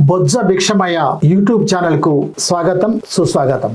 బొజ్జ Bhikshamayya YouTube ఛానల్కు స్వాగతం సుస్వాగతం.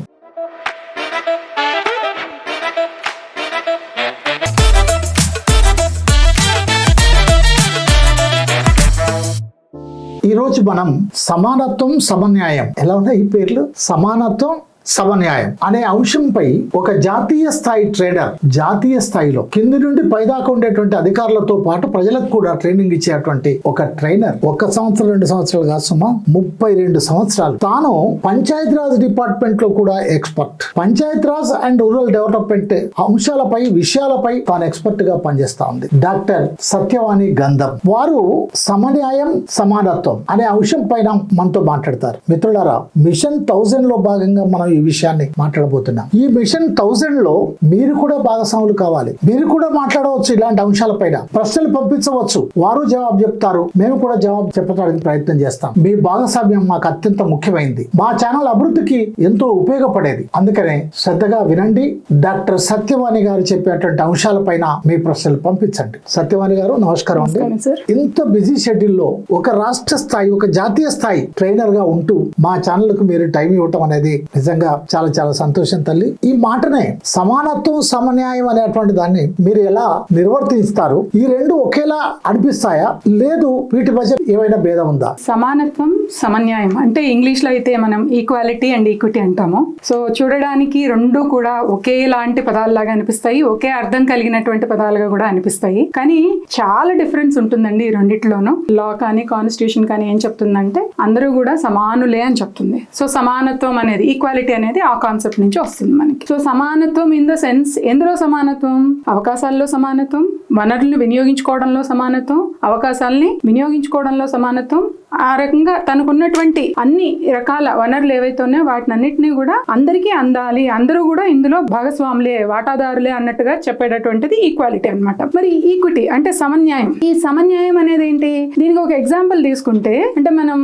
ఈరోజు మనం సమానత్వం సమన్యాయం. ఎలా ఉన్నాయి ఈ పేర్లు? సమానత్వం సమన్యాయం అనే అంశంపై ఒక జాతీయ స్థాయి ట్రేడర్ జాతీయ స్థాయిలో కింది నుండి పైదాకా ఉండేటువంటి అధికారులతో పాటు ప్రజలకు కూడా ట్రైనింగ్ ఇచ్చేటువంటి ఒక ట్రైనర్ ఒక సంవత్సరం రెండు సంవత్సరాలు కాదు సుమా ముప్పై రెండు సంవత్సరాలు. తాను పంచాయతీరాజ్ డిపార్ట్మెంట్లో కూడా expert. Panchayati Raj and rural development అంశాలపై విషయాలపై తాను ఎక్స్పర్ట్గా పనిచేస్తా ఉంది. డాక్టర్ సత్యవాణి గంధం. వారు సమన్యాయం సమానత్వం అనే అంశం పైన మనతో మాట్లాడతారు. మిత్రులారా మిషన్ థౌజండ్లో భాగంగా మనం ఈ విషయాన్ని మాట్లాడబోతున్నాం. ఈ మిషన్ థౌజండ్లో మీరు కూడా భాగస్వాములు కావాలి. మీరు కూడా మాట్లాడవచ్చు ఇలాంటి అంశాలపైన ప్రశ్నలు పంపించవచ్చు. వారు జవాబు చెప్తారు. మేము కూడా జవాబు చెప్పడానికి ప్రయత్నం చేస్తాం. మీ భాగస్వామ్యం మాకు అత్యంత ముఖ్యమైనది మా ఛానల్ అభివృద్ధికి ఎంతో ఉపయోగపడేది. అందుకనే శ్రద్ధగా వినండి. డాక్టర్ సత్యవాణి గారు చెప్పేటువంటి అంశాలపైన మీ ప్రశ్నలు పంపించండి. సత్యవాణి గారు నమస్కారం అండి. ఇంత బిజీ షెడ్యూల్లో ఒక రాష్ట్ర స్థాయి ఒక జాతీయ స్థాయి ట్రైనర్గా ఉంటూ మా ఛానల్కు మీరు టైం ఇవ్వటం అనేది నిజంగా చాలా చాలా సంతోషం తల్లి. ఈ మాటనే సమానత్వం సమన్యాయం అనేటువంటి దాన్ని మీరు ఎలా నిర్వర్తిస్తారు? ఈ రెండు ఒకేలా అనిపిస్తాయా? లేదు వీటి మధ్య ఏమైనా భేదం ఉందా? సమానత్వం సమన్యాయం అంటే ఇంగ్లీష్లో అయితే మనం ఈక్వాలిటీ అండ్ ఈక్విటీ అంటాము. సో చూడడానికి రెండు కూడా ఒకేలాంటి పదాలలాగా అనిపిస్తాయి. ఒకే అర్థం కలిగినటువంటి పదాలుగా కూడా అనిపిస్తాయి. కానీ చాలా డిఫరెన్స్ ఉంటుందండి ఈ రెండిట్లోనూ. లా కానీ కాన్స్టిట్యూషన్ కానీ ఏం చెప్తుందంటే అందరూ కూడా సమానులే అని చెప్తుంది. సో సమానత్వం అనేది ఈక్వాలిటీ అనేది ఆ కాన్సెప్ట్ నుంచి వస్తుంది మనకి. సో సమానత్వం ఇన్ ద సెన్స్ ఎందులో సమానత్వం? అవకాశాల్లో సమానత్వం? వనరులను వినియోగించుకోవడంలో సమానత్వం అవకాశాలని వినియోగించుకోవడంలో సమానత్వం ఆ రకంగా తనకున్నటువంటి అన్ని రకాల వనరులు ఏవైతే ఉన్నాయో వాటిని అన్నిటినీ కూడా అందరికీ అందాలి అందరూ కూడా ఇందులో భాగస్వాములే వాటాదారులే అన్నట్టుగా చెప్పేటటువంటిది ఈక్వాలిటీ అనమాట మరి ఈక్విటీ అంటే సమన్యాయం. ఈ సమన్యాయం అనేది ఏంటి? దీనికి ఒక ఎగ్జాంపుల్ తీసుకుంటే అంటే మనం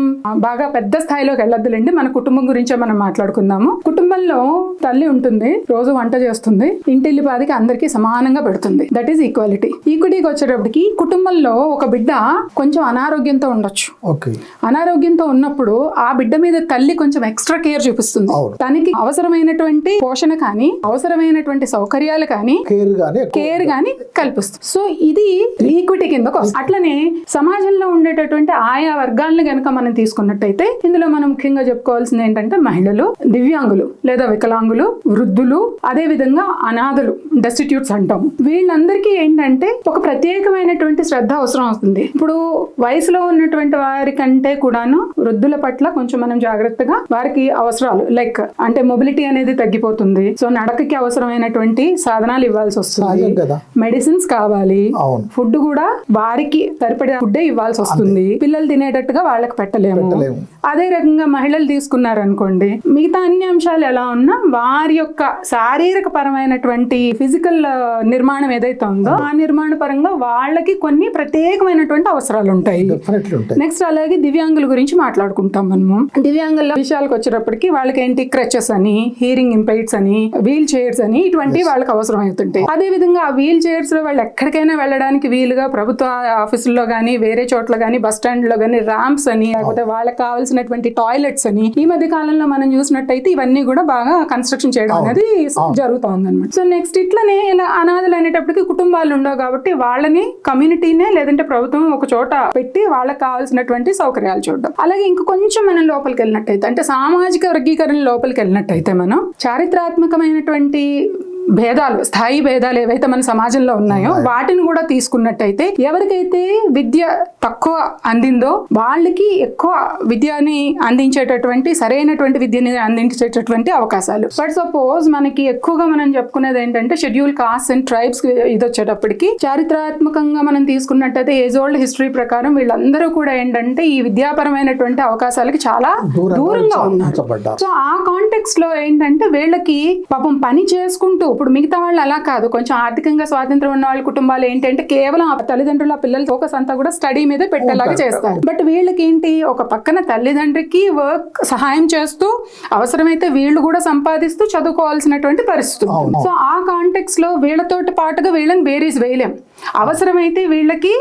బాగా పెద్ద స్థాయిలోకి వెళ్ళొద్దులేండి మన కుటుంబం గురించే మనం మాట్లాడుకుందాము. కుటుంబంలో తల్లి ఉంటుంది రోజు వంట చేస్తుంది ఇంటిల్లిపాదికి అందరికీ సమానంగా పెడుతుంది. దట్ ఈస్ ఈక్వాలిటీ ఈక్విటీకి వచ్చేటప్పటికి కుటుంబంలో ఒక బిడ్డ కొంచెం అనారోగ్యంతో ఉండొచ్చు. ఓకే. అనారోగ్యంతో ఉన్నప్పుడు ఆ బిడ్డ మీద తల్లి కొంచెం ఎక్స్ట్రా కేర్ చూపిస్తుంది. తనకి అవసరమైనటువంటి పోషణ కానీ అవసరమైనటువంటి సౌకర్యాలు కానీ కేర్ గానే గాని కల్పిస్తుంది. సో ఇది ఈక్విటీ కిందకు అట్లనే సమాజంలో ఉండేటటువంటి ఆయా వర్గాలను గనక మనం తీసుకున్నట్టయితే ఇందులో మనం ముఖ్యంగా చెప్పుకోవాల్సింది ఏంటంటే మహిళలు దివ్యాంగులు లేదా వికలాంగులు వృద్ధులు అదే విధంగా అనాథలు డెస్టిట్యూట్స్ అంటాం వీళ్ళందరికీ ఏంటంటే ఒక ప్రత్యేకమైనటువంటి శ్రద్ధ అవసరం అవుతుంది. ఇప్పుడు వయసులో ఉన్నటువంటి వారి కంటే కూడాను వృద్ధుల పట్ల కొంచెం మనం జాగ్రత్తగా వారికి అవసరాలు లైక్ అంటే మొబిలిటీ అనేది తగ్గిపోతుంది. సో నడకకి అవసరమైనటువంటి సాధనాలు ఇవ్వాల్సి వస్తుంది. మెడిసిన్స్ కావాలి. ఫుడ్ కూడా వారికి సరిపడే ఫుడ్ ఇవ్వాల్సి వస్తుంది. పిల్లలు తినేటట్టుగా వాళ్ళకి పెట్టలేము. అదే రకంగా మహిళలు తీసుకున్నారనుకోండి మిగతా అన్ని అంశాలు ఎలా ఉన్నా వారి యొక్క శారీరక పరమైనటువంటి ఫిజికల్ నిర్మాణం ఏదైతే ఉందో ఆ నిర్మాణ పరంగా వాళ్ళకి కొన్ని ప్రత్యేకమైనటువంటి అవసరాలు ఉంటాయి. డెఫినెట్లీ ఉంటాయి. నెక్స్ట్ అలాగే దివ్యాంగుల గురించి మాట్లాడుకుంటాం మనము. దివ్యాంగుల విషయాలకు వచ్చేటప్పటికి వాళ్ళకి ఏంటి క్రచెస్ అని హీరింగ్ ఇంపైట్స్ అని వీల్ చైర్స్ అని ఇటువంటి వాళ్ళకి అవసరం అవుతుంటాయి. అదే విధంగా ఆ వీల్ చైర్స్లో వాళ్ళు ఎక్కడికైనా వెళ్ళడానికి వీలుగా ప్రభుత్వ ఆఫీసుల్లో గానీ వేరే చోట్ల గానీ బస్ స్టాండ్లో గానీ ర్యాంప్స్ అని లేకపోతే వాళ్ళకి కావాల్సినటువంటి టాయిలెట్స్ అని ఈ మధ్య కాలంలో మనం చూసినట్టయితే ఇవన్నీ కూడా బాగా కన్స్ట్రక్షన్ చేయడం అనేది జరుగుతూ ఉందన్నమాట. సో నెక్స్ట్ ఇట్లనే ఇలా అనాథలు అనేటప్పటికి కుటుంబాలు ఉండవు కాబట్టి వాళ్ళని కమ్యూనిటీనే లేదంటే ప్రభుత్వం ఒక చోట పెట్టి వాళ్ళకి కావాల్సినటువంటి సౌకర్యాలు చూడడం. అలాగే ఇంక కొంచెం మనం లోపలికి వెళ్ళినట్టయితే అంటే సామాజిక వర్గీకరణ లోపలికి వెళ్ళినట్టయితే మనం చారిత్రాత్మకమైనటువంటి భేదాలు స్థాయి భేదాలు ఏవైతే మన సమాజంలో ఉన్నాయో వాటిని కూడా తీసుకున్నట్టయితే ఎవరికైతే విద్య తక్కువ అందిందో వాళ్ళకి ఎక్కువ విద్యని అందించేటటువంటి సరైనటువంటి విద్యని అందించేటటువంటి అవకాశాలు. బట్ సపోజ్ మనకి ఎక్కువగా మనం చెప్పుకునేది ఏంటంటే షెడ్యూల్ కాస్ట్ అండ్ ట్రైబ్స్ ఇది వచ్చేటప్పటికి చారిత్రాత్మకంగా మనం తీసుకున్నట్టయితే ఏజ్ ఓల్డ్ హిస్టరీ ప్రకారం వీళ్ళందరూ కూడా ఏంటంటే ఈ విద్యాపరమైనటువంటి అవకాశాలకి చాలా దూరంగా ఉన్నారు. సో ఆ కాంటెక్స్ట్లో ఏంటంటే వీళ్ళకి పాపం పని చేసుకుంటూ ఇప్పుడు మిగతా వాళ్ళు అలా కాదు. కొంచెం ఆర్థికంగా స్వాతంత్రం ఉన్న వాళ్ళ కుటుంబాలు ఏంటంటే కేవలం ఆ తల్లిదండ్రుల పిల్లల ఫోకస్ అంతా కూడా స్టడీ మీద పెట్టేలాగా చేస్తారు. బట్ వీళ్ళకి ఏంటి ఒక పక్కన తల్లిదండ్రికి వర్క్ సహాయం చేస్తూ అవసరమైతే వీళ్ళు కూడా సంపాదిస్తూ చదువుకోవాల్సినటువంటి పరిస్థితి. సో ఆ కాంటెక్స్ట్లో వీళ్ళతోటి పాటుగా వీళ్ళని వేరీస్ వేయలేం. అవసరమైతే వీళ్ళకి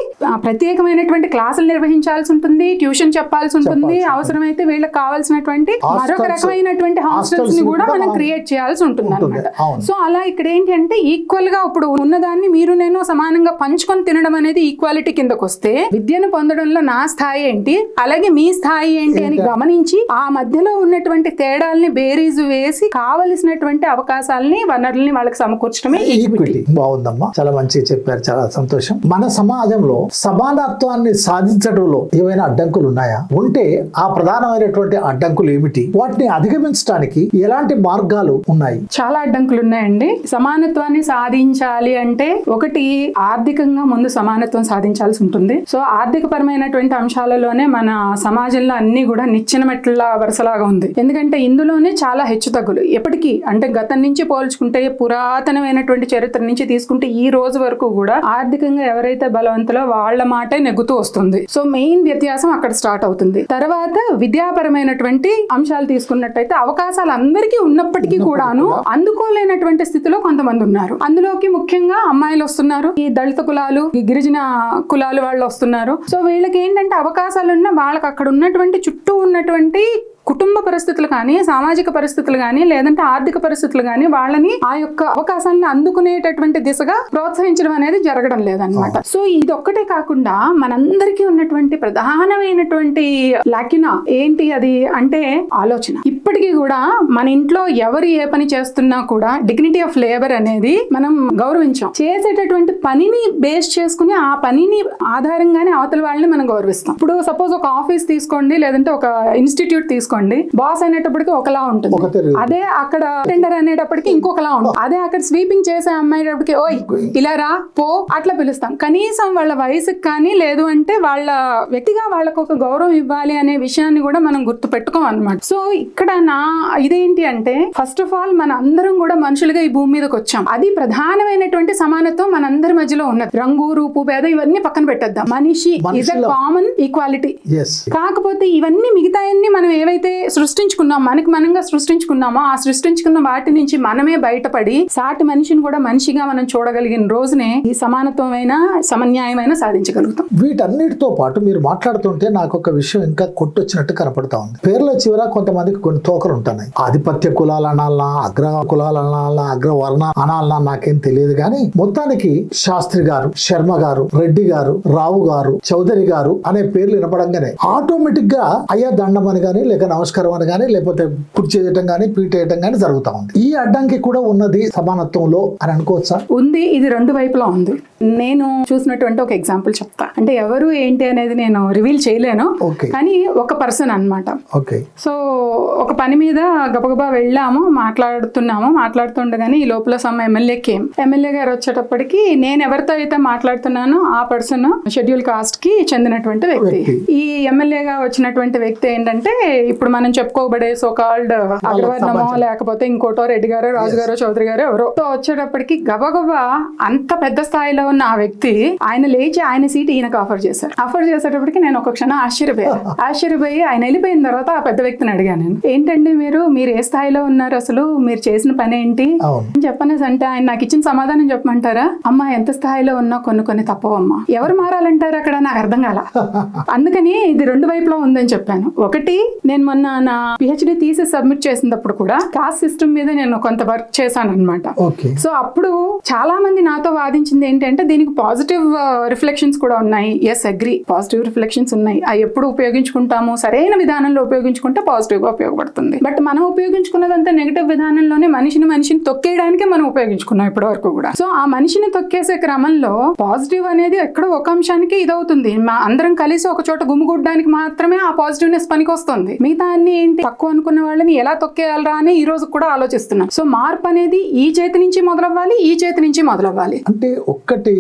ప్రత్యేకమైనటువంటి క్లాసులు నిర్వహించాల్సి ఉంటుంది ట్యూషన్ చెప్పాల్సి ఉంటుంది అవసరమైతే వీళ్ళకి కావాల్సినటువంటి మరొక రకమైనటువంటి హాస్టల్స్ని కూడా మనం క్రియేట్ చేయాల్సి ఉంటుంది. అనమాట. సో అలా ఇక్కడ ఏంటి అంటే ఈక్వల్గా ఇప్పుడు ఉన్నదాన్ని మీరు నేను సమానంగా పంచుకొని తినడం అనేది ఈక్వాలిటీ కిందకు వస్తే విద్యను పొందడంలో నా స్థాయి ఏంటి అలాగే మీ స్థాయి ఏంటి అని గమనించి ఆ మధ్యలో ఉన్నటువంటి తేడాల్ని బేరీజు వేసి కావలసినటువంటి అవకాశాలని వనరుల్ని వాళ్ళకి సమకూర్చడమే ఈక్విటీ బాగుందమ్మా. చాలా మంచిగా చెప్పారు. చాలా సంతోషం. మన సమాజంలో సమానత్వాన్ని సాధించడంలో ఏవైనా అడ్డంకులు ఉన్నాయా ఉంటే ఆ ప్రధానమైనటువంటి అడ్డంకులు ఏమిటి? వాటిని అధిగమించడానికి ఎలాంటి మార్గాలు ఉన్నాయి? చాలా అడ్డంకులు ఉన్నాయండి సమానత్వాన్ని సాధించాలి అంటే ఒకటి ఆర్థికంగా ముందు సమానత్వం సాధించాల్సి ఉంటుంది. సో ఆర్థిక పరమైనటువంటి అంశాలలోనే మన సమాజంలో అన్ని కూడా నిచ్చెన మెట్ల వరుసలాగా ఉంది. ఎందుకంటే ఇందులోనే చాలా హెచ్చుతగ్గులు ఎప్పటికీ అంటే గతం నుంచి పోల్చుకుంటే పురాతనమైనటువంటి చరిత్ర నుంచి తీసుకుంటే ఈ రోజు వరకు కూడా ఆర్థికంగా ఎవరైతే బలవంతులో వాళ్ళ మాటే నెగ్గుతూ వస్తుంది. సో మెయిన్ వ్యత్యాసం అక్కడ స్టార్ట్ అవుతుంది. తర్వాత విద్యాపరమైనటువంటి అంశాలు తీసుకున్నట్టయితే అవకాశాలు అందరికీ ఉన్నప్పటికీ కూడాను అందుకోలేనటువంటి స్థితిలో కొంతమంది ఉన్నారు. అందులోకి ముఖ్యంగా అమ్మాయిలు వస్తున్నారు. ఈ దళిత కులాలు ఈ గిరిజన కులాలు వాళ్ళు వస్తున్నారు. సో వీళ్ళకి ఏంటంటే అవకాశాలు ఉన్న వాళ్ళకి అక్కడ ఉన్నటువంటి చుట్టూ ఉన్నటువంటి కుటుంబ పరిస్థితులు కానీ సామాజిక పరిస్థితులు కానీ లేదంటే ఆర్థిక పరిస్థితులు కానీ వాళ్ళని ఆ యొక్క అవకాశాలను అందుకునేటటువంటి దిశగా ప్రోత్సహించడం అనేది జరగడం లేదనమాట సో ఇది ఒక్కటే కాకుండా మనందరికీ ఉన్నటువంటి ప్రధానమైనటువంటి లాకిన ఏంటి అది అంటే ఆలోచన. ఇప్పటికీ కూడా మన ఇంట్లో ఎవరు ఏ పని చేస్తున్నా కూడా డిగ్నిటీ ఆఫ్ లేబర్ అనేది మనం గౌరవించాం. చేసేటటువంటి పనిని బేస్ చేసుకుని ఆ పనిని ఆధారంగానే అవతల వాళ్ళని మనం గౌరవిస్తాం. ఇప్పుడు సపోజ్ ఒక ఆఫీస్ తీసుకోండి లేదంటే ఒక ఇన్స్టిట్యూట్ తీసుకోండి. బాస్ అనేటప్పటికి ఒకలా ఒక ఉంటుంది. అదే అక్కడ టెండర్ అనేటప్పటికి ఇంకొకలా ఉంటుంది. అదే అక్కడ స్వీపింగ్ చేసే అమ్మాయిటప్పటికి ఓయ్ ఇలా రా పో అట్లా పిలుస్తాం. కనీసం వాళ్ళ వయసుకి కానీ లేదు అంటే వాళ్ళ వ్యక్తిగా వాళ్ళకు ఒక గౌరవం ఇవ్వాలి అనే విషయాన్ని కూడా మనం గుర్తు పెట్టుకోం అనమాట సో ఇక్కడ నా ఇదేంటి అంటే ఫస్ట్ ఆఫ్ ఆల్ మన అందరం కూడా మనుషులుగా ఈ భూమి మీదకి వచ్చాం. అది ప్రధానమైనటువంటి సమానత్వం మనందరి మధ్యలో ఉన్నది. రంగు రూపు భేదం ఇవన్నీ పక్కన పెట్టేద్దాం. మనిషి ఇస్ కామన్ ఈక్వాలిటీ కాకపోతే ఇవన్నీ మిగతాయన్ని మనం ఏవైతే సృష్టించుకున్నాం. మనకి మనంగా సృష్టించుకున్నామో? ఆ సృష్టించుకున్న వాటి నుంచి మనమే బయటపడి సాటి మనిషిని కూడా మనిషిగా మనం చూడగలిగిన రోజునే ఈ సమానత్వమైన సమన్యాయమైన సాధించగలుగుతాం. వీటన్నిటితో పాటు మీరు మాట్లాడుతుంటే నాకు ఒక విషయం ఇంకా కొట్టొచ్చినట్టు కనపడతా ఉంది. పేర్ల చివర కొంతమందికి కొన్ని తోకలు ఉంటున్నాయి ఆధిపత్య కులాలు అనాలనా అగ్ర కులాలు అనాలనా అగ్ర వర్ణ అనాలనా నాకేం తెలియదు కానీ మొత్తానికి శాస్త్రి గారు శర్మ గారు రెడ్డి గారు రావు గారు చౌదరి గారు అనే పేర్లు వినపడంగానే ఆటోమేటిక్గా అయ్యా దండం అని కానీ లేక నమస్కారం అని కానీ లేకపోతే కుర్చీ చేయటం కానీ పీట వేయటం కానీ జరుగుతా ఉంది. ఈ అడ్డంకి కూడా ఉన్నది సమానత్వంలో అని అనుకోవచ్చా? ఉంది. ఇది రెండు వైపులా ఉంది. నేను చూసినటువంటి ఒక ఎగ్జాంపుల్ చెప్తా. అంటే ఎవరు ఏంటి అనేది నేను రివీల్ చేయలేను. కానీ ఒక పర్సన్ అన్నమాట. ఓకే. సో ఒక పని మీద గబగబా వెళ్ళాము మాట్లాడుతున్నాము మాట్లాడుతుండగానే ఈ లోపల సమ్ ఎమ్మెల్యే కేమ్ ఎమ్మెల్యే గారు వచ్చేటప్పటికి నేను ఎవరితో అయితే మాట్లాడుతున్నానో ఆ పర్సన్ షెడ్యూల్ కాస్ట్కి చెందినటువంటి వ్యక్తి. వ్యక్తి. ఈ ఎమ్మెల్యేగా వచ్చినటువంటి వ్యక్తి ఏంటంటే ఇప్పుడు మనం చెప్పుకోబడే సో కాల్డ్ అగ్రవర్ణమో. లేకపోతే ఇంకోటో రెడ్డి గారు రాజు గారు చౌదరి గారు ఎవరో. సో వచ్చేటప్పటికి గబగబా అంత పెద్ద స్థాయిలో ఉన్న ఆ వ్యక్తి ఆయన లేచి ఆయన సీట్ ఈయనకు ఆఫర్ చేశారు. ఆఫర్ చేసేటప్పటికి నేను ఒక క్షణం ఆశ్చర్యపోయాను ఆశ్చర్యపోయి ఆయన వెళ్ళిపోయిన తర్వాత ఆ పెద్ద వ్యక్తిని అడిగాను నేను. ఏంటండి మీరు? మీరు ఏ స్థాయిలో ఉన్నారు అసలు? మీరు చేసిన పని ఏంటి? చెప్పనేసి అంటే ఆయన నాకు ఇచ్చిన సమాధానం చెప్పమంటారా? అమ్మా ఎంత స్థాయిలో ఉన్నా కొన్ని కొన్ని తప్పవమ్మా. ఎవరు మారాలంటారు అక్కడ? నాకు అర్థం కాల. అందుకని ఇది రెండు వైపులో ఉందని చెప్పాను. ఒకటి నేను మొన్న నా పిహెచ్డి తీసి సబ్మిట్ చేసినప్పుడు కూడా కాస్ట్ సిస్టమ్ మీద నేను కొంత వర్క్ చేశాను అనమాట ఓకే. సో అప్పుడు చాలా మంది నాతో వాదించింది ఏంటంటే దీనికి పాజిటివ్ రిఫ్లెక్షన్స్ కూడా ఉన్నాయి. ఎస్ అగ్రి పాజిటివ్ రిఫ్లెక్షన్స్ ఉన్నాయి. అవి ఎప్పుడు ఉపయోగించుకుంటాము? సరైన విధానంలో ఉపయోగించుకుంటే పాజిటివ్గా ఉపయోగపడుతుంది. బట్ మనం ఉపయోగించుకున్నదంతా నెగిటివ్ విధానంలోనే మనిషిని మనిషిని తొక్కేయడానికే మనం ఉపయోగించుకున్నాం ఇప్పటి వరకు కూడా. సో ఆ మనిషిని తొక్కేసే క్రమంలో పాజిటివ్ అనేది ఎక్కడో ఒక అంశానికి ఇదవుతుంది. మా అందరం కలిసి ఒక చోట గుమ్మిగూడడానికి మాత్రమే ఆ పాజిటివ్నెస్ పనికి వస్తుంది మిగతా ఏంటి? తక్కువ అనుకున్న వాళ్ళని ఎలా తొక్కేయాలరా అని ఈ రోజు కూడా ఆలోచిస్తున్నాం. సో మార్పు అనేది ఈ చేతి నుంచి మొదలవ్వాలి ఈ చేతి నుంచి మొదలవ్వాలి. అంటే ఒక్కటి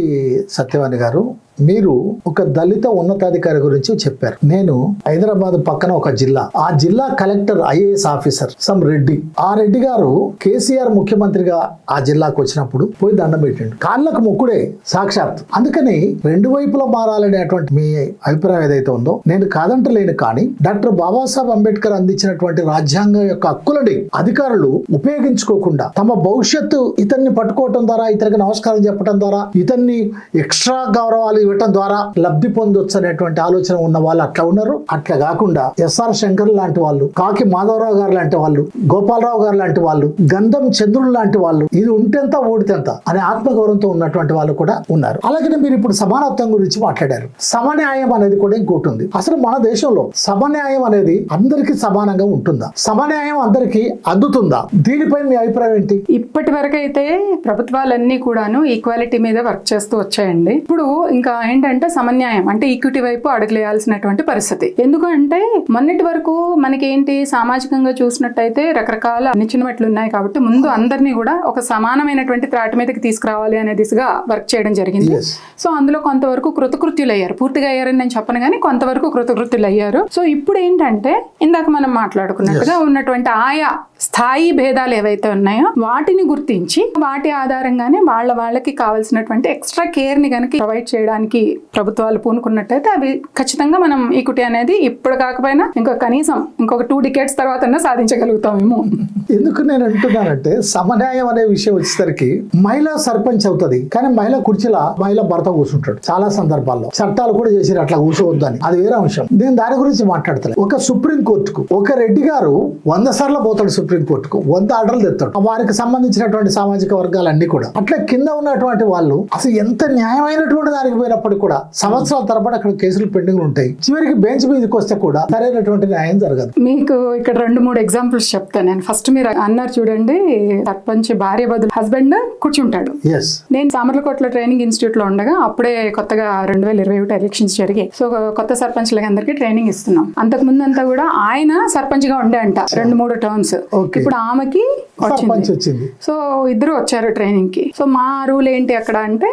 సత్యవాణి గారు మీరు ఒక దళిత ఉన్నతాధికారి గురించి చెప్పారు. నేను హైదరాబాద్ పక్కన ఒక జిల్లా. ఆ జిల్లా collector IAS officer some Reddy. ఆ రెడ్డి గారు కేసీఆర్ ముఖ్యమంత్రిగా ఆ జిల్లాకు వచ్చినప్పుడు పోయి దండం పెట్టిండు. కాళ్ళకు ముక్కుడే సాక్షాత్ అందుకని రెండు వైపులా మారాలనేటువంటి మీ అభిప్రాయం ఏదైతే ఉందో నేను కాదంటలేను కానీ డాక్టర్ బాబాసాహెబ్ అంబేద్కర్ అందించినటువంటి రాజ్యాంగం యొక్క హక్కులని అధికారులు ఉపయోగించుకోకుండా తమ భవిష్యత్తు ఇతన్ని పట్టుకోవటం ద్వారా ఇతనికి నమస్కారం చెప్పడం ద్వారా ఇతన్ని ఎక్స్ట్రా గౌరవాలు ఇవ్వటం ద్వారా లబ్ధి పొందొచ్చు అనేటువంటి ఆలోచన ఉన్న వాళ్ళు అట్లా ఉన్నారు. అట్లా కాకుండా ఎస్ఆర్ శంకర్ లాంటి వాళ్ళు కాకి మాధవరావు గారు లాంటి వాళ్ళు గోపాలరావు గారు లాంటి వాళ్ళు గంధం చంద్రులు లాంటి వాళ్ళు ఇది ఉంటెంత ఓడితెంత అనే ఆత్మగౌరవంతో ఉన్నటువంటి వాళ్ళు కూడా ఉన్నారు. అలాగే మీరు ఇప్పుడు సమానత్వం గురించి మాట్లాడారు. సమన్యాయం అనేది కూడా ఇంకోటి ఉంది. అసలు మన దేశంలో సమన్యాయం అనేది అందరికీ సమానంగా ఉంటుందా? సమన్యాయం అందరికీ అందుతుందా? దీనిపై మీ అభిప్రాయం ఏంటి? ఇప్పటి వరకు అయితే ప్రభుత్వాలన్నీ కూడాను ఈక్వాలిటీ మీద వర్క్ చేస్తూ వచ్చాయండి. ఇప్పుడు ఇంకా ఏంటంటే సమన్యాయం అంటే ఈక్విటీ వైపు అడుగులేయాల్సినటువంటి పరిస్థితి. ఎందుకంటే మొన్నటి వరకు మనకేంటి సామాజికంగా చూసినట్టయితే రకరకాల నిచ్చినట్లు ఉన్నాయి కాబట్టి ముందు అందరినీ కూడా ఒక సమానమైనటువంటి త్రాటి మీదకి తీసుకురావాలి అనే దిశగా వర్క్ చేయడం జరిగింది. సో అందులో కొంతవరకు కృతకృత్యులు అయ్యారు పూర్తిగా అయ్యారని నేను చెప్పను కానీ కొంతవరకు కృతకృత్యులు అయ్యారు సో ఇప్పుడు ఏంటంటే ఇందాక మనం మాట్లాడుకున్నట్టుగా ఉన్నటువంటి ఆయా స్థాయి భేదాలు ఏవైతే ఉన్నాయో వాటిని గుర్తించి వాటి ఆధారంగానే వాళ్ళ వాళ్ళకి కావాల్సినటువంటి ఎక్స్ట్రా కేర్ని కనుక ప్రొవైడ్ చేయడానికి ప్రభుత్వాలు పూనుకున్నట్టయితే అవి ఖచ్చితంగా మనం ఈక్విటీ అనేది ఇప్పుడు కాకపోయినా ఇంకా కనీసం ఇంకొక టూ డికేట్స్ తర్వాత సాధించగలుగుతామేమో. ఎందుకు నేను అంటున్నానంటే సమన్యాయం అనే విషయం వచ్చేసరికి మహిళ సర్పంచ్ అవుతుంది కానీ మహిళ కుర్చీలో మహిళ భర్త కూర్చుంటాడు చాలా సందర్భాల్లో. చట్టాలు కూడా చేసిరు అట్లా కూర్చోవద్దని. అది వేరే అంశం. నేను దాని గురించి మాట్లాడతలేదు ఒక సుప్రీం కోర్టుకు ఒక రెడ్డి గారు వంద సార్లు పోతాడు సుప్రీం కోర్టుకు వంద ఆర్డర్లు తెస్తాడు వారికి సంబంధించినటువంటి సామాజిక వర్గాలన్నీ కూడా. అట్లా కింద ఉన్నటువంటి వాళ్ళు అసలు ఎంత న్యాయమైనటువంటి దానికి పోయిన పోయినప్పటికీ కూడా సంవత్సరాల తరబడి అక్కడ కేసులు పెండింగ్ ఉంటాయి. చివరికి బెంచ్ మీదకి వస్తే కూడా సరైనటువంటి న్యాయం జరగదు. మీకు ఇక్కడ రెండు మూడు ఎగ్జాంపుల్స్ చెప్తాను నేను ఫస్ట్ మీరు అన్నారు చూడండి సర్పంచ్ భార్య బదులు హస్బెండ్ కూర్చుంటాడు. నేను సామర్లకోట్ల ట్రైనింగ్ ఇన్స్టిట్యూట్లో ఉండగా అప్పుడే కొత్తగా రెండు వేల ఇరవై ఒకటి ఎలక్షన్స్ జరిగాయి. సో కొత్త సర్పంచ్లకి అందరికీ ట్రైనింగ్ ఇస్తున్నాం. అంతకు ముందు అంతా కూడా ఆయన సర్పంచ్గా ఉండే అంట రెండు మూడు టర్మ్స్. ఇప్పుడు ఆమెకి వచ్చింది. సో ఇద్దరు వచ్చారు ట్రైనింగ్కి. సో మా రూల్ ఏంటి అక్కడ అంటే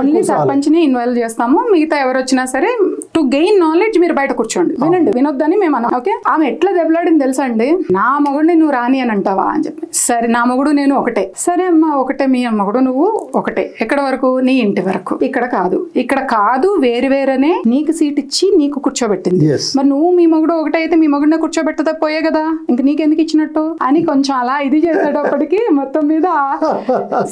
ఓన్లీ. సర్పంచ్ని ఇన్వాల్వ్ చేస్తాము. మిగతా ఎవరు వచ్చినా సరే టు గెయిన్ నాలెడ్జ్ మీరు బయట కూర్చోండి. వినండి వినొద్దని మేము అన్నాం ఓకే? ఆమె ఎట్లా దెబ్బలాడింది తెలుసా అండి? నా మొగుడిని నువ్వు రాని అని అంటావా అని చెప్పి. సరే నా మొగుడు నేను ఒకటే. సరే అమ్మా ఒకటే. మీ మొగుడు నువ్వు ఒకటే. ఎక్కడ వరకు? నీ ఇంటి వరకు. ఇక్కడ కాదు. ఇక్కడ కాదు వేరు వేరనే నీకు సీట్ ఇచ్చి నీకు కూర్చోబెట్టింది. మరి నువ్వు మీ మొగుడు ఒకటే అయితే మీ మొగుడిని కూర్చోబెట్టదా? పోయే కదా. ఇంక నీకెందుకు ఇచ్చినట్టు? అని కొంచెం అలా ఇది చేసేటప్పటికి మొత్తం మీద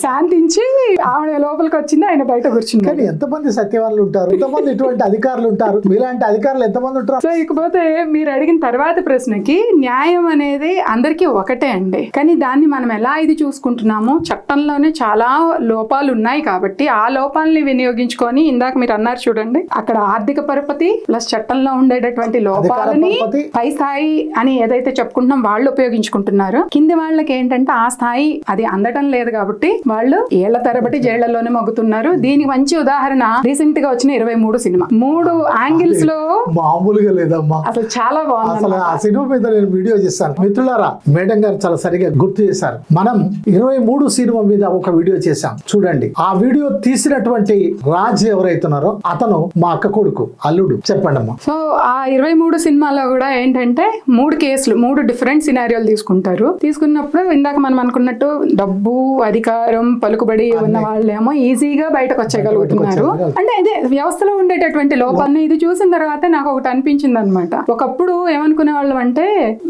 శాంతించి ఆవిడ లోపలికి వచ్చింది ఆయన బయట కూర్చున్నాడు. కానీ ఎంతమంది సత్యవాళ్ళు ఉంటారు? ఎంతమంది ఇటువంటి అధికారులు ఉంటారు? మీలాంటి అధికారులు ఎంతమంది ఉంటారు సో ఇకపోతే మీరు అడిగిన తర్వాత ప్రశ్నకి న్యాయం అనేది అందరికీ ఒకటే అండి. కానీ దాన్ని మనం ఎలా ఇది చూసుకుంటున్నామో చట్టంలోనే చాలా లోపాలు ఉన్నాయి కాబట్టి ఆ లోపాలని వినియోగించుకొని ఇందాక మీరు అన్నారు చూడండి అక్కడ ఆర్థిక పరపతి ప్లస్ చట్టంలో ఉండేటటువంటి లోపాలని. పై స్థాయి అని ఏదైతే చెప్పుకుంటున్నాం వాళ్ళు ఉపయోగించుకుంటున్నారు. కింది వాళ్ళకి ఏంటంటే ఆ స్థాయి అది అందటం లేదు కాబట్టి వాళ్ళు ఏళ్ళ తరబడి జైళ్ళలోనే మొగ్గుతున్నారు. దీనికి మంచి ఉదాహరణ రీసెంట్గా వచ్చిన ఇరవై మూడు సినిమా. మూడు యాంగిల్స్లో మామూలుగా లేదమ్మా. అసలు చాలా బాగుంది అసలు ఆ సినిమా మీద నేను వీడియో చేశాను మిత్రులారా మేడం గారు చాలా సరిగా గుర్తు చేశారు. మనం ఇరవై మూడు సినిమా మీద ఒక వీడియో చేశాం. చూడండి. ఆ వీడియో తీసినటువంటి రాజ్ ఎవరైతున్నారో అతను మా అక్క కొడుకు అల్లుడు. చెప్పండి అమ్మా. సో ఆ ఇరవై మూడు సినిమాలో కూడా ఏంటంటే మూడు కేసులు మూడు డిఫరెంట్ సినారియోలు తీసుకుంటారు. తీసుకున్నప్పుడు ఇందాక మనం అనుకున్నట్టు డబ్బు అధికారం పలుకుబడి ఉన్న వాళ్ళేమో ఈజీగా బయటకు వచ్చేయగలుగుతున్నారు. అంటే ఇదే వ్యవస్థలో ఉండేటటువంటి లోపాన్ని ఇది చూసిన తర్వాత నాకు ఒకటి అనిపించింది అనమాట ఒకప్పుడు ఏమనుకునే వాళ్ళం అంటే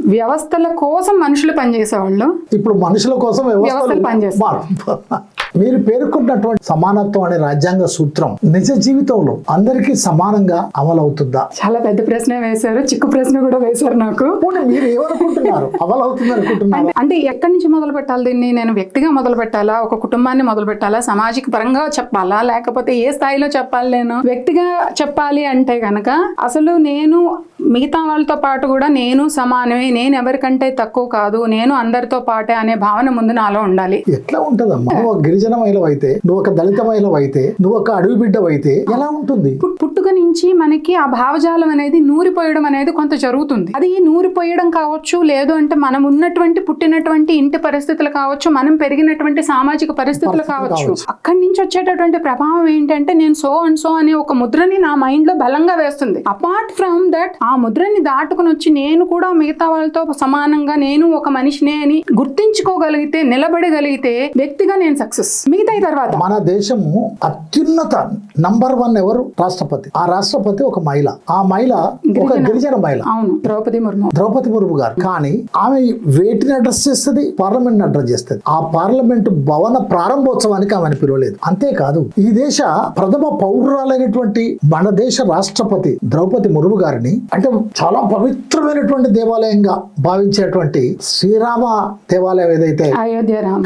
వ్యవస్థల కోసం మనుషులు పనిచేసేవాళ్ళు. ఇప్పుడు మనుషుల కోసం వ్యవస్థలు పనిచేస్తాయి. మారు- పేర్కొన్నటువంటి సమానత్వం అనే రాజ్యాంగ సూత్రం నిజ జీవితంలో అందరికీ సమానంగా అమలవుతుందా? చాలా పెద్ద ప్రశ్న వేశారు చిక్కు ప్రశ్న కూడా వేశారు నాకు. మీరు ఏమనుకుంటున్నారు? అమలవుతుంది అనుకుంటున్నారు అంటే- అంటే ఎక్కడి నుంచి మొదలు పెట్టాలి దీన్ని? నేను వ్యక్తిగా మొదలు పెట్టాలా? ఒక కుటుంబాన్ని మొదలు పెట్టాలా? సామాజిక పరంగా చెప్పాలా? లేకపోతే ఏ స్థాయిలో చెప్పాలి నేను? వ్యక్తిగా చెప్పాలి అంటే గనక అసలు నేను మిగతా వాళ్ళతో పాటు కూడా నేను సమానమే నేను ఎవరికంటే తక్కువ కాదు నేను అందరితో పాటే అనే భావన ముందు నాలో ఉండాలి. ఎట్లా ఉంటదమ్మా? నువ్వు ఒక గిరిజన మహిళ అయితే నువ్వు ఒక దళిత మహిళ అయితే నువ్వు ఒక అడవి బిడ్డ అయితే ఎలా ఉంటుంది? పుట్- పుట్టుక నుంచి మనకి ఆ భావజాలం అనేది నూరిపోయడం అనేది కొంత జరుగుతుంది. అది నూరిపోయడం కావచ్చు లేదు అంటే మనం ఉన్నటువంటి పుట్టినటువంటి ఇంటి పరిస్థితులు కావచ్చు మనం పెరిగినటువంటి సామాజిక పరిస్థితులు కావచ్చు. కావచ్చు. అక్కడి నుంచి వచ్చేటటువంటి ప్రభావం ఏంటంటే నేను సో అండ్ సో అనే ఒక ముద్రని నా మైండ్లో బలంగా వేస్తుంది. అపార్ట్ ఫ్రమ్ దట్ ఆ ముద్రని దాటుకుని వచ్చి నేను కూడా మిగతా వాళ్ళతో సమానంగా నేను ఒక మనిషినే అని గుర్తించుకోగలిగితే నిలబడగలిగితే వ్యక్తిగా నేను సక్సెస్. మిగతా తర్వాత. మన దేశము అత్యున్నత నంబర్ వన్ ఎవరు? రాష్ట్రపతి. ఆ రాష్ట్రపతి ఒక మహిళ. ఆ మహిళ ఒక గిరిజన. మహిళ. అవును. ద్రౌపది ముర్ము. ద్రౌపది ముర్ము గారు. కానీ ఆమె వేటిని అడ్రస్ చేస్తుంది? పార్లమెంట్ అడ్రస్ చేస్తుంది. ఆ పార్లమెంట్ భవన ప్రారంభోత్సవానికి ఆమెను పిలవలేదు. అంతేకాదు ఈ దేశ ప్రథమ పౌరురాలైనటువంటి మన దేశ రాష్ట్రపతి ద్రౌపది ముర్ము గారిని అంటే చాలా పవిత్రమైనటువంటి దేవాలయంగా భావించేటువంటి శ్రీరామ దేవాలయం ఏదైతే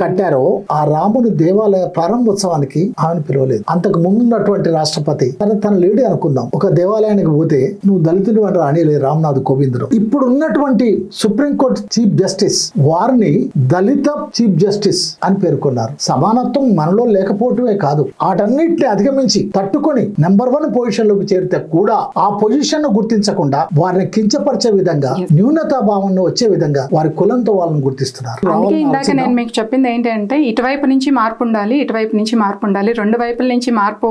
కట్టారో ఆ రాముని దేవాలయ ప్రారంభోత్సవానికి ఆమెను పిలవలేదు. అంతకు ముందున్నటువంటి రాష్ట్రపతి తన తన లేడీ అనుకుందాం. ఒక దేవాలయానికి పోతే నువ్వు దళితుడు అని రానిలే రామ్నాథ్ కోవింద్ ఇప్పుడు ఉన్నటువంటి సుప్రీంకోర్టు చీఫ్ జస్టిస్ వారిని దళిత చీఫ్ జస్టిస్ అని పేర్కొన్నారు. సమానత్వం మనలో లేకపోవటమే కాదు వాటన్నిటిని అధిగమించి తట్టుకొని నెంబర్ వన్ పొజిషన్లోకి చేరితే కూడా ఆ పొజిషన్ను గుర్తించకుండా వారిని కించపరిచే విధంగా న్యూనతా భావంలో వచ్చే విధంగా వారి కులంతో వాళ్ళని గుర్తిస్తున్నారు. అందుకే ఇందాక నేను మీకు చెప్పింది ఏంటంటే ఇటువైపు నుంచి మార్పు ఉండాలి ఇటువైపు నుంచి మార్పు ఉండాలి రెండు వైపుల నుంచి మార్పు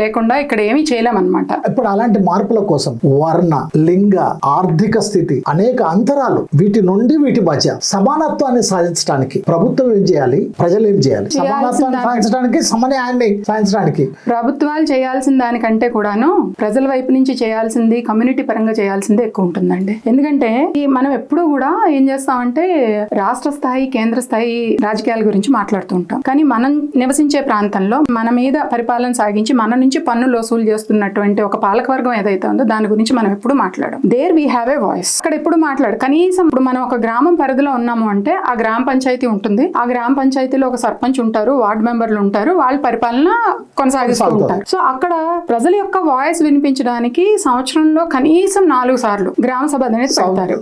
లేకుండా ఇక్కడ ఏమీ చేయలేమన్నమాట. ఇప్పుడు అలాంటి మార్పుల కోసం వర్ణ లింగ ఆర్థిక స్థితి అనేక అంతరాలు వీటి నుండి వీటి మధ్య సమానత్వాన్ని సాధించడానికి ప్రభుత్వం ఏం చేయాలి? ప్రజలు ఏం చేయాలి? సమానత్వాన్ని సాధించడానికి సమన్యాయాన్ని సాధించడానికి. ప్రభుత్వాలు చేయాల్సిన దానికంటే కూడాను ప్రజల వైపు నుంచి చేయాల్సింది కమ్యూనిటీ పరంగా చేయాల్సింది ఎక్కువ ఉంటుందండి. ఎందుకంటే ఈ మనం ఎప్పుడూ కూడా ఏం చేస్తామంటే రాష్ట్ర స్థాయి కేంద్ర స్థాయి రాజకీయాల గురించి మాట్లాడుతూ ఉంటాం. కానీ మనం నివసించే ప్రాంతంలో మన మీద పరిపాలన సాగించి మన నుంచి పన్నులు వసూలు చేస్తున్నటువంటి ఒక పాలకవర్గం ఏదైతే ఉందో దాని గురించి మనం ఎప్పుడు మాట్లాడం there we have a voice అక్కడ ఎప్పుడు మాట్లాడు కనీసం ఇప్పుడు మనం ఒక గ్రామం పరిధిలో ఉన్నాము అంటే ఆ గ్రామ పంచాయతీ ఉంటుంది. ఆ గ్రామ పంచాయతీలో ఒక సర్పంచ్ ఉంటారు వార్డు మెంబర్లు ఉంటారు వాళ్ళ పరిపాలన కొనసాగిస్తూ. ఉంటారు. సో అక్కడ ప్రజల యొక్క వాయిస్ వినిపించడానికి సంవత్సరంలో కనీసం నాలుగు సార్లు గ్రామ సభ అనేది పెడతారు.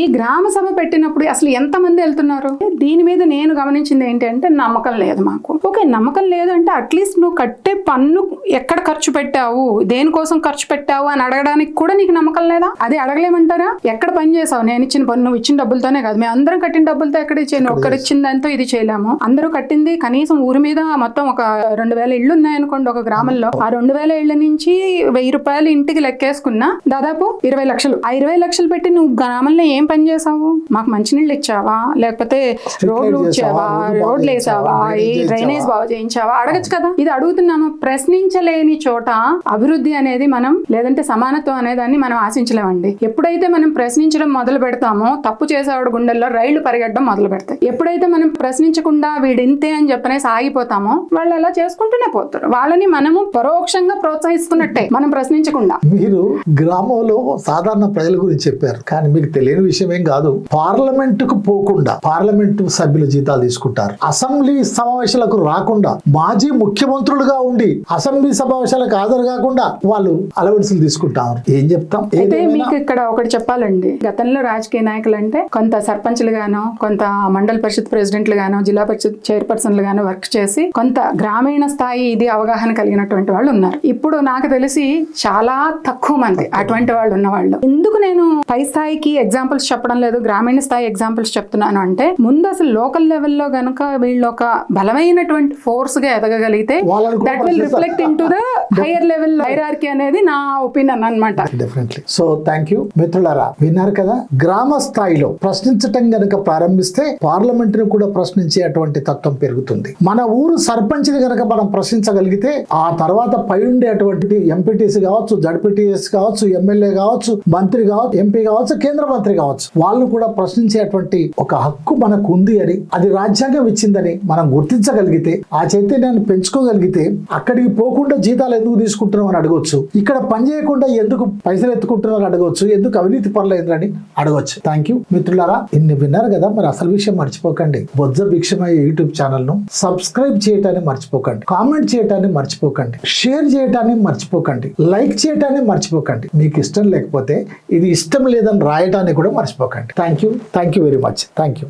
ఈ గ్రామ సభ పెట్టినప్పుడు అసలు ఎంత మంది వెళ్తున్నారు? దీని మీద నేను గమనించింది ఏంటి అంటే నమ్మకం లేదు మాకు. ఓకే నమ్మకం లేదు అంటే అట్లీస్ట్ నువ్వు కట్టే పన్ను ఎక్కడ ఖర్చు పెట్టావు? దేనికోసం ఖర్చు పెట్టావు అని అడగడానికి కూడా నీకు నమ్మకం లేదా? అది అడగలేమంటారా? ఎక్కడ పని చేసావు? నేను ఇచ్చిన పన్ను నువ్వు ఇచ్చిన డబ్బులతోనే కాదు. మేము అందరం కట్టిన డబ్బులతో ఎక్కడ ఇచ్చాను ఒక్కడ ఇచ్చిన దాంతో ఇది చేయలేము. అందరూ కట్టింది కనీసం ఊరి మీద మొత్తం ఒక రెండు వేల ఇళ్ళు ఉన్నాయనుకోండి ఒక గ్రామంలో. ఆ రెండు వేల ఇళ్ళ నుంచి వెయ్యి రూపాయలు ఇంటికి లెక్కేసుకున్నా దాదాపు ఇరవై లక్షలు. ఆ ఇరవై లక్షలు పెట్టి నువ్వు గ్రామంలో ఏం పని చేసావు? మాకు మంచినీళ్ళు ఇచ్చావా? లేకపోతే రోడ్లు? ఇచ్చావా రోడ్లు? వేసావా? ఈ డ్రైనేజ్? బాగు చేయించావా? అడగచ్చు కదా. ఇది అడుగుతున్నాము ప్రశ్నించలేని చోట అభివృద్ధి అనేది మనం లేదంటే సమానత్వం అనేదాన్ని మనం ఆశించలేమండి. ఎప్పుడైతే మనం ప్రశ్నించడం మొదలు పెడతామో తప్పు చేసేవాడు గుండెల్లో రైళ్ళు పరిగెట్టడం మొదలు పెడతాయి. ఎప్పుడైతే మనం ప్రశ్నించకుండా వీడింతే అని చెప్పనేసి ఆగిపోతామో వాళ్ళు అలా చేసుకుంటూనే పోతారు. వాళ్ళని మనము పరోక్షంగా ప్రోత్సహిస్తున్నట్టే మనం ప్రశ్నించకుండా. మీరు గ్రామంలో సాధారణ ప్రజల గురించి చెప్పారు. కానీ మీకు తెలియని విషయం ఏం కాదు. పార్లమెంట్కు పోకుండా పార్లమెంట్ సభ్యుల జీతాలు తీసుకుంటారు. అసెంబ్లీ సమావేశాలకు రాకుండా మాజీ ముఖ్యమంత్రులుగా ఉండి అసెంబ్లీ సమావేశాలకు హాజరు కాకుండా వాళ్ళు అలవెన్సులు తీసుకుంటారు. ఏం చెప్తాం? అయితే మీకు ఇక్కడ ఒకటి చెప్పాలండి. గతంలో రాజకీయ నాయకులు అంటే కొంత సర్పంచ్లు గాను కొంత మండల పరిషత్ ప్రెసిడెంట్లు గాను జిల్లా పరిషత్ చైర్పర్సన్లు గాను వర్క్ చేసి కొంత గ్రామీణ స్థాయి ఇది అవగాహన కలిగినటువంటి వాళ్ళు ఉన్నారు. ఇప్పుడు నాకు తెలిసి చాలా తక్కువ మంది అటువంటి వాళ్ళు ఉన్న వాళ్ళు ఎందుకు నేను పై స్థాయికి ఎగ్జాంపుల్స్ చెప్పడం లేదు గ్రామీణ స్థాయి ఎగ్జాంపుల్స్ చెప్తున్నాను అంటే ముందు అసలు లోకల్ లెవెల్లో గనుక వీళ్ళు ఒక బలమైనటువంటి ఫోర్స్గా ఎదగగలిగితే that will reflect in to the higher level hierarchy అనేది నా ఒపీనియన్ అన్నమాట. డెఫినెట్లీ సో థ్యాంక్ యూ మిత్రులారా విన్నారు కదా? గ్రామ స్థాయిలో ప్రశ్నించటం గనక ప్రారంభిస్తే పార్లమెంట్ను కూడా ప్రశ్నించే అటువంటి తత్వం పెరుగుతుంది. మన ఊరు సర్పంచ్ గనక మనం ప్రశ్నించగలిగితే ఆ తర్వాత పై ఉండేటువంటి ఎంపీటీసీ కావచ్చు జడ్పీటీఎస్ కావచ్చు ఎమ్మెల్యే కావచ్చు మంత్రి కావచ్చు ఎంపీ కావచ్చు కేంద్ర మంత్రి కావచ్చు వాళ్ళు కూడా ప్రశ్నించేటువంటి ఒక హక్కు మనకు ఉంది అని అది రాజ్యాంగం ఇచ్చిందని మనం గుర్తించగలిగితే ఆ చైతన్యాన్ని పెంచుకోగలిగితే అక్కడికి పోకుండా జీతాలు ఎందుకు తీసుకుంటున్నాం అని అడగొచ్చు. ఇక్కడ పని చేయకుండా ఎందుకు పైసలు ఎత్తుకుంటున్నారు అడగవచ్చు ఎందుకు అవినీతి పనులైందని అడగొచ్చు. థ్యాంక్ యూ మిత్రులారా ఇన్ని విన్నారు కదా మరి అసలు విషయం మర్చిపోకండి. బొజ్జ భిక్షమయ్య యూట్యూబ్ ఛానల్ను సబ్స్క్రైబ్ చేయటాన్ని మర్చిపోకండి. కామెంట్ చేయటాన్ని మర్చిపోకండి. షేర్ చేయటాన్ని మర్చిపోకండి. లైక్ చేయటాన్ని మర్చిపోకండి. మీకు ఇష్టం లేకపోతే లేకపోతే ఇది ఇష్టం లేదని రాయటాన్ని కూడా మర్చిపోకండి. Thank you thank you very much thank you